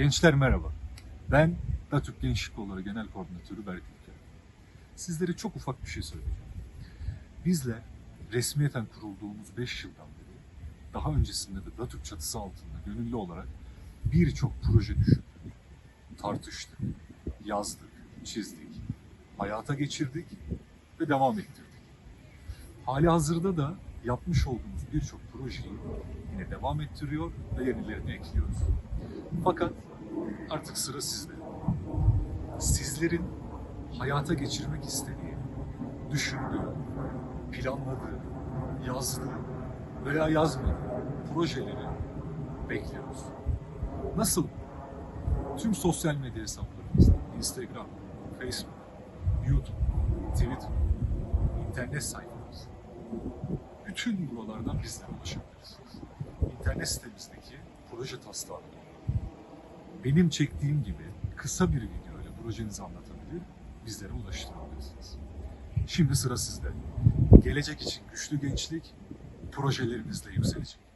Gençler merhaba. Ben Datürk Gençlik Kolları Genel Koordinatörü Berk Ülker. Sizlere çok ufak bir şey söyleyeceğim. Bizle resmiyeten kurulduğumuz 5 yıldan beri daha öncesinde de Datürk çatısı altında gönüllü olarak birçok proje düşündük, tartıştık, yazdık, çizdik, hayata geçirdik ve devam ettirdik. Hali hazırda da yapmış olduğumuz birçok projeyi yine devam ettiriyor ve yenilerini ekliyoruz. Fakat artık sıra sizde. Sizlerin hayata geçirmek istediği, düşündüğü, planladığı, yazdığı veya yazmadığı projeleri bekliyoruz. Nasıl? Tüm sosyal medya hesaplarımızda, Instagram, Facebook, YouTube, Twitter, internet sayfamız. Bütün buralardan bizlere ulaşabilirsiniz. İnternet sitemizdeki proje taslağı benim çektiğim gibi kısa bir video ile projenizi anlatabilir, bizlere ulaştırabilirsiniz. Şimdi sıra sizde. Gelecek için güçlü gençlik projelerimizle yükselecek.